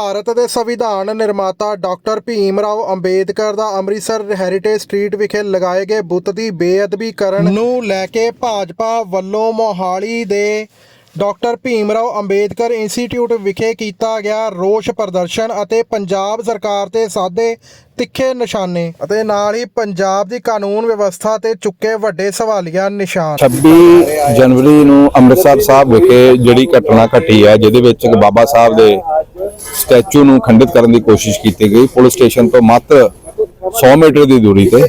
ਭਾਰਤ ਦੇ ਸੰਵਿਧਾਨ ਨਿਰਮਾਤਾ ਡਾਕਟਰ ਭੀਮ ਰਾਓ ਅੰਬੇਦਕਰ ਦਾ ਅੰਮ੍ਰਿਤਸਰ ਹੈਰੀਟੇਜ ਸਟਰੀਟ ਵਿਖੇ ਲਗਾਏ ਗਏ ਬੁੱਤ ਦੀ ਬੇਅਦਬੀ ਕਰਨ ਨੂੰ ਲੈ ਕੇ ਭਾਜਪਾ ਵੱਲੋਂ ਮੋਹਾਲੀ ਦੇ ਡਾਕਟਰ ਭੀਮ ਰਾਓ ਅੰਬੇਦਕਰ ਇੰਸਟੀਚਿਊਟ ਵਿਖੇ ਕੀਤਾ ਗਿਆ ਰੋਸ ਪ੍ਰਦਰਸ਼ਨ ਅਤੇ ਪੰਜਾਬ ਸਰਕਾਰ ਤੇ ਸਾਦੇ ਤਿੱਖੇ ਨਿਸ਼ਾਨੇ ਅਤੇ ਨਾਲ ਹੀ ਪੰਜਾਬ ਦੀ ਕਾਨੂੰਨ ਵਿਵਸਥਾ ਤੇ ਚੁੱਕੇ ਵੱਡੇ ਸਵਾਲੀਆ ਨਿਸ਼ਾਨ। 26 ਜਨਵਰੀ ਨੂੰ ਅੰਮ੍ਰਿਤਸਰ ਸਾਹਿਬ ਵਿਖੇ ਜਿਹੜੀ ਘਟਨਾ ਘਟੀ ਹੈ, ਜਿਹਦੇ ਵਿੱਚ ਬਾਬਾ ਸਾਹਿਬ ਦੇ ਸਟੈਚੂ ਨੂੰ ਖੰਡਿਤ ਕਰਨ ਦੀ ਕੋਸ਼ਿਸ਼ ਕੀਤੀ ਗਈ। ਪੁਲਿਸ ਸਟੇਸ਼ਨ ਤੋਂ ਮਾਤਰ 100 ਮੀਟਰ ਦੀ ਦੂਰੀ ਤੇ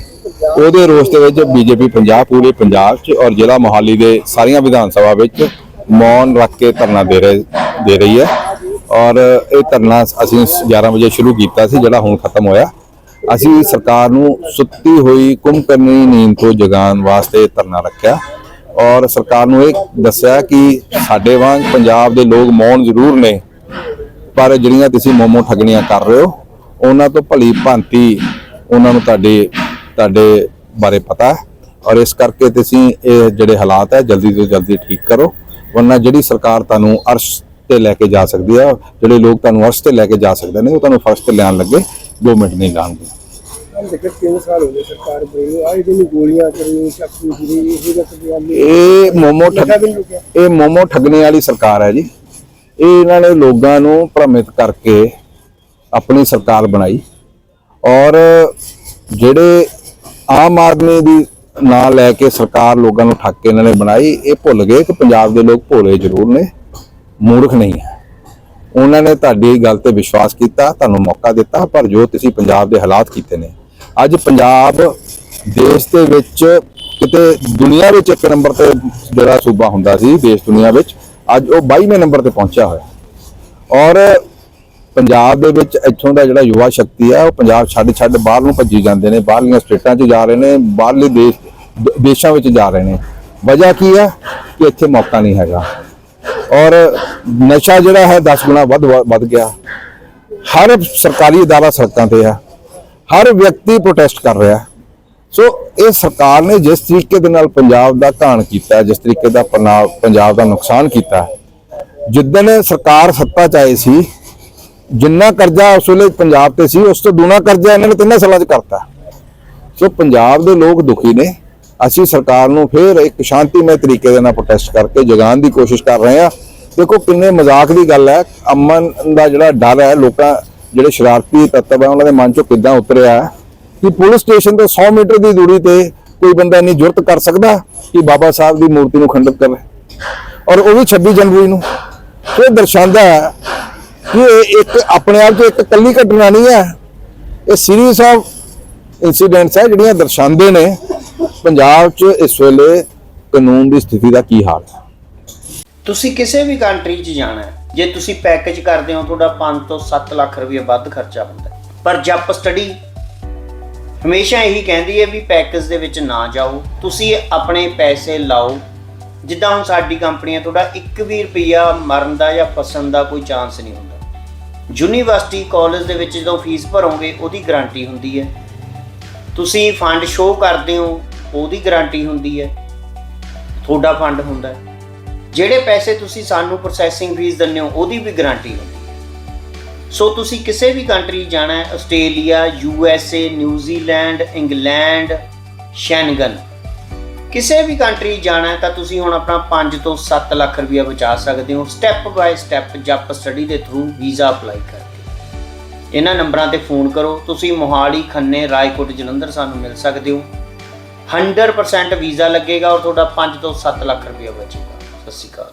ਉਹਦੇ ਰੋਸ ਦੇ ਵਿੱਚ ਬੀਜੇਪੀ ਪੰਜਾਬ, ਪੂਰੇ ਪੰਜਾਬ 'ਚ ਔਰ ਜ਼ਿਲ੍ਹਾ ਮੋਹਾਲੀ ਦੇ ਸਾਰੀਆਂ ਵਿਧਾਨ ਸਭਾ ਵਿੱਚ ਮੌਨ ਰੱਖ ਕੇ ਧਰਨਾ ਦੇ ਰਹੇ, ਦੇ ਰਹੀ ਹੈ। ਔਰ ਇਹ ਧਰਨਾ ਅਸੀਂ 11 ਵਜੇ ਸ਼ੁਰੂ ਕੀਤਾ ਸੀ, ਜਿਹੜਾ ਹੁਣ ਖਤਮ ਹੋਇਆ। ਅਸੀਂ ਸਰਕਾਰ ਨੂੰ ਸੁੱਤੀ ਹੋਈ ਕੁੰਭਕਰਨੀ ਨੀਂਦ ਤੋਂ ਜਗਾਉਣ ਵਾਸਤੇ ਧਰਨਾ ਰੱਖਿਆ। ਔਰ ਸਰਕਾਰ ਨੂੰ ਇਹ ਦੱਸਿਆ ਕਿ ਸਾਡੇ ਵਾਂਗ ਪੰਜਾਬ ਦੇ ਲੋਕ ਮੌਨ ਜ਼ਰੂਰ ਨੇ। ਪਰ ਜਿਹੜੀਆਂ ਤੁਸੀਂ ਮੋਮੋ ਠੱਗਣੀਆਂ ਕਰ ਰਹੇ ਹੋ ਉਹਨਾਂ ਤੋਂ ਭਲੀ ਭਾਂਤੀ ਉਹਨਾਂ ਨੂੰ ਤੁਹਾਡੇ ਤੁਹਾਡੇ ਬਾਰੇ ਪਤਾ ਹੈ। ਔਰ ਇਸ ਕਰਕੇ ਤੁਸੀਂ ਇਹ ਜਿਹੜੇ ਹਾਲਾਤ ਹੈ ਜਲਦੀ ਤੋਂ ਜਲਦੀ ਠੀਕ ਕਰੋ। ਵਰਨਾ ਜਿਹੜੀ ਸਰਕਾਰ ਤੁਹਾਨੂੰ ਅਰਸ਼ ਤੇ ਲੈ ਕੇ ਜਾ ਸਕਦੀ ਹੈ ਜਿਹੜੇ ਲੋਕ ਤੁਹਾਨੂੰ ਅਰਸ਼ ਤੇ ਲੈ ਕੇ ਜਾ ਸਕਦੇ ਨੇ ਉਹ ਤੁਹਾਨੂੰ ਫਰਸ਼ ਤੇ ਲਿਆਉਣ ਲੱਗੇ 2 ਮਿੰਟ ਨਹੀਂ ਜਿਹੜੀ ਇਹ ਮੋਮੋ ਠੱਗ। ਇਹ ਮੋਮੋ ਠੱਗਣੇ ਵਾਲੀ ਸਰਕਾਰ ਹੈ ਜੀ। ਇਹ ਇਹਨਾਂ ਨੇ ਲੋਕਾਂ ਨੂੰ ਭ੍ਰਮਿਤ ਕਰਕੇ ਆਪਣੀ ਸਰਕਾਰ ਬਣਾਈ ਔਰ ਜਿਹੜੇ ਆਮ ਆਦਮੀ ਦੀ ਨਾਂ ਲੈ ਕੇ ਸਰਕਾਰ ਲੋਕਾਂ ਨੂੰ ਠੱਕ ਕੇ ਇਹਨਾਂ ਨੇ ਬਣਾਈ, ਇਹ ਭੁੱਲ ਗਏ ਕਿ ਪੰਜਾਬ ਦੇ ਲੋਕ ਭੋਲੇ ਜ਼ਰੂਰ ਨੇ, ਮੂਰਖ ਨਹੀਂ ਹੈ। ਉਹਨਾਂ ਨੇ ਤੁਹਾਡੀ ਗੱਲ ਤੇ ਵਿਸ਼ਵਾਸ ਕੀਤਾ, ਤੁਹਾਨੂੰ ਮੌਕਾ ਦਿੱਤਾ, ਪਰ ਜੋ ਤੁਸੀਂ ਪੰਜਾਬ ਦੇ ਹਾਲਾਤ ਕੀਤੇ ਨੇ, ਅੱਜ ਪੰਜਾਬ ਦੇਸ਼ ਦੇ ਵਿੱਚ ਕਿਤੇ ਦੁਨੀਆ ਵਿੱਚ ਇੱਕ ਨੰਬਰ ਤੇ ਜਿਹੜਾ ਸੂਬਾ ਹੁੰਦਾ ਸੀ, ਦੇਸ਼ ਦੁਨੀਆ ਵਿੱਚ ਅੱਜ ਉਹ 22ਵੇਂ ਨੰਬਰ ਤੇ ਪਹੁੰਚਿਆ ਹੋਇਆ। ਔਰ ਪੰਜਾਬ ਦੇ ਵਿੱਚ ਇੱਥੋਂ ਦਾ ਜਿਹੜਾ ਯੁਵਾ ਸ਼ਕਤੀ ਹੈ ਉਹ ਪੰਜਾਬ ਛੱਡ ਛੱਡ ਬਾਹਰ ਨੂੰ ਭੱਜੀ ਜਾਂਦੇ ਨੇ, ਬਾਹਰਲੀਆਂ ਸਟੇਟਾਂ 'ਚ ਜਾ ਰਹੇ ਨੇ, ਬਾਹਰਲੇ ਦੇਸ਼ ਦੇਸ਼ਾਂ ਵਿੱਚ ਜਾ ਰਹੇ ਨੇ। ਵਜ੍ਹਾ ਕੀ ਹੈ ਕਿ ਇੱਥੇ ਮੌਕਾ ਨਹੀਂ ਹੈਗਾ। ਔਰ ਨਸ਼ਾ ਜਿਹੜਾ ਹੈ 10 ਗੁਣਾ ਵੱਧ ਵੱਧ ਗਿਆ। ਹਰ ਸਰਕਾਰੀ ਅਦਾਰਾ ਸੜਕਾਂ ਤੇ ਹੈ ਹਰ ਵਿਅਕਤੀ ਪ੍ਰੋਟੈਸਟ ਕਰ ਰਿਹਾ। ਸੋ ਇਹ ਸਰਕਾਰ ਨੇ ਜਿਸ ਤਰੀਕੇ ਦੇ ਨਾਲ ਪੰਜਾਬ ਦਾ ਘਾਣ ਕੀਤਾ, ਜਿਸ ਤਰੀਕੇ ਦਾ ਪਨਾ- ਪੰਜਾਬ ਦਾ ਨੁਕਸਾਨ ਕੀਤਾ, ਜਿੱਦਣ ਸਰਕਾਰ ਸੱਤਾ 'ਚ ਆਈ ਸੀ, ਜਿੰਨਾ ਕਰਜ਼ਾ ਉਸ ਵੇਲੇ ਪੰਜਾਬ ਤੇ ਸੀ, ਉਸ ਤੋਂ ਦੂਣਾ ਕਰਜ਼ਾ ਇਹਨਾਂ ਨੇ ਤਿੰਨਾਂ ਸਾਲਾਂ 'ਚ ਕਰਤਾ। ਸੋ ਪੰਜਾਬ ਦੇ ਲੋਕ ਦੁਖੀ ਨੇ। ਅਸੀਂ ਸਰਕਾਰ ਨੂੰ ਫਿਰ ਇੱਕ ਸ਼ਾਂਤੀਮਈ ਤਰੀਕੇ ਦੇ ਨਾਲ ਪ੍ਰੋਟੈਸਟ ਕਰਕੇ ਜਗਾਉਣ ਦੀ ਕੋਸ਼ਿਸ਼ ਕਰ ਰਹੇ ਹਾਂ। ਦੇਖੋ ਕਿੰਨੇ ਮਜ਼ਾਕ ਦੀ ਗੱਲ ਹੈ। ਅਮਨ ਦਾ ਜਿਹੜਾ ਡਰ ਹੈ, ਲੋਕਾਂ ਜਿਹੜੇ ਸ਼ਰਾਰਤੀ ਤੱਤਵ ਹੈ, ਉਹਨਾਂ ਦੇ ਮਨ ਚੋਂ ਕਿੱਦਾਂ ਉਤਰਿਆ ਹੈ। ਕਿ ਪੁਲਿਸ ਸਟੇਸ਼ਨ ਤੋਂ 100 ਮੀਟਰ ਦੀ ਦੂਰੀ ਤੇ ਕੋਈ ਬੰਦਾ ਇੰਨੀ ਜੁਰਤ ਕਰ ਸਕਦਾ ਕਿ ਬਾਬਾ ਸਾਹਿਬ ਦੀ ਮੂਰਤੀ ਨੂੰ ਖੰਡਿਤ ਕਰੇ। ਔਰ ਉਹ ਵੀ 26 ਜਨਵਰੀ ਨੂੰ। ਇਹ ਦਰਸਾਉਂਦਾ ਹੈ ਕਿ ਇਹ ਇੱਕ ਆਪਣੇ ਆਪ 'ਚ ਇੱਕ ਕੱਲੀ ਘਟਨਾ ਨਹੀਂ ਹੈ। ਇਹ ਸੀਰੀਜ਼ ਆਫ ਇਨਸੀਡੈਂਟਸ ਹੈ ਜਿਹੜੀਆਂ ਦਰਸਾਉਂਦੇ ਨੇ। ਪੰਜਾਬ 'ਚ ਇਸ ਵੇਲੇ ਕਾਨੂੰਨ ਦੀ ਸਥਿਤੀ ਦਾ ਕੀ ਹਾਲ ਹੈ? ਤੁਸੀਂ ਕਿਸੇ ਵੀ ਕੰਟਰੀ 'ਚ ਜਾਣਾ ਹੈ, ਜੇ ਤੁਸੀਂ ਪੈਕੇਜ ਕਰਦੇ ਹੋ, ਤੁਹਾਡਾ 5 ਤੋਂ 7 ਲੱਖ ਰੁਪਏ ਵੱਧ ਖਰਚਾ ਹੁੰਦਾ ਪਰ ਜਪ ਸਟੱਡੀ ਹਮੇਸ਼ਾ ਇਹੀ ਕਹਿੰਦੀ ਹੈ ਵੀ ਪੈਕੇਜ ਦੇ ਵਿੱਚ ਨਾ ਜਾਓ। ਤੁਸੀਂ ਆਪਣੇ ਪੈਸੇ ਲਾਓ। ਜਿੱਦਾਂ ਹੁਣ ਸਾਡੀ ਕੰਪਨੀ ਹੈ, ਤੁਹਾਡਾ 1 ਵੀ ਰੁਪਿਆ ਮਰਨ ਦਾ ਜਾਂ ਫਸਣ ਦਾ ਕੋਈ ਚਾਂਸ ਨਹੀਂ ਹੁੰਦਾ। ਯੂਨੀਵਰਸਿਟੀ ਕਾਲਜ ਦੇ ਵਿੱਚ ਜਦੋਂ ਫੀਸ ਭਰੋਗੇ, ਉਹਦੀ ਗਾਰੰਟੀ ਹੁੰਦੀ ਹੈ। ਤੁਸੀਂ ਫੰਡ ਸ਼ੋਅ ਕਰਦੇ ਹੋ, ਉਹਦੀ ਗਾਰੰਟੀ ਹੁੰਦੀ ਹੈ। ਤੁਹਾਡਾ ਫੰਡ ਹੁੰਦਾ ਜਿਹੜੇ ਪੈਸੇ ਤੁਸੀਂ ਸਾਨੂੰ ਪ੍ਰੋਸੈਸਿੰਗ ਫੀਸ ਦਿੰਦੇ ਹੋ, ਉਹਦੀ ਵੀ ਗਾਰੰਟੀ ਹੁੰਦੀ ਹੈ। ਸੋ ਤੁਸੀਂ ਕਿਸੇ ਵੀ ਕੰਟਰੀ ਜਾਣਾ ਹੈ Australia U S A New Zealand England Schengen ਕਿਸੇ ਵੀ ਕੰਟਰੀ ਜਾਣਾ ਤਾਂ ਤੁਸੀਂ ਹੁਣ ਆਪਣਾ 5 ਤੋਂ 7 ਲੱਖ ਰੁਪਇਆ ਬਚਾ ਸਕਦੇ ਹੋ। ਸਟੈਪ ਬਾਏ ਸਟੈਪ ਜਪ ਸਟੱਡੀ ਦੇ ਥਰੂ ਵੀਜ਼ਾ ਅਪਲਾਈ ਕਰਕੇ। ਇਹਨਾਂ ਨੰਬਰਾਂ ਤੇ ਫੋਨ ਕਰੋ। ਤੁਸੀਂ ਮੋਹਾਲੀ, ਖੰਨੇ, ਰਾਏਕੋਟ, ਜਲੰਧਰ ਸਾਨੂੰ ਮਿਲ ਸਕਦੇ ਹੋ। 100% ਵੀਜ਼ਾ ਲੱਗੇਗਾ ਔਰ ਤੁਹਾਡਾ 5 ਤੋਂ 7 ਲੱਖ ਰੁਪਇਆ ਬਚੇਗਾ। ਸਤਿ ਸ਼੍ਰੀ ਅਕਾਲ।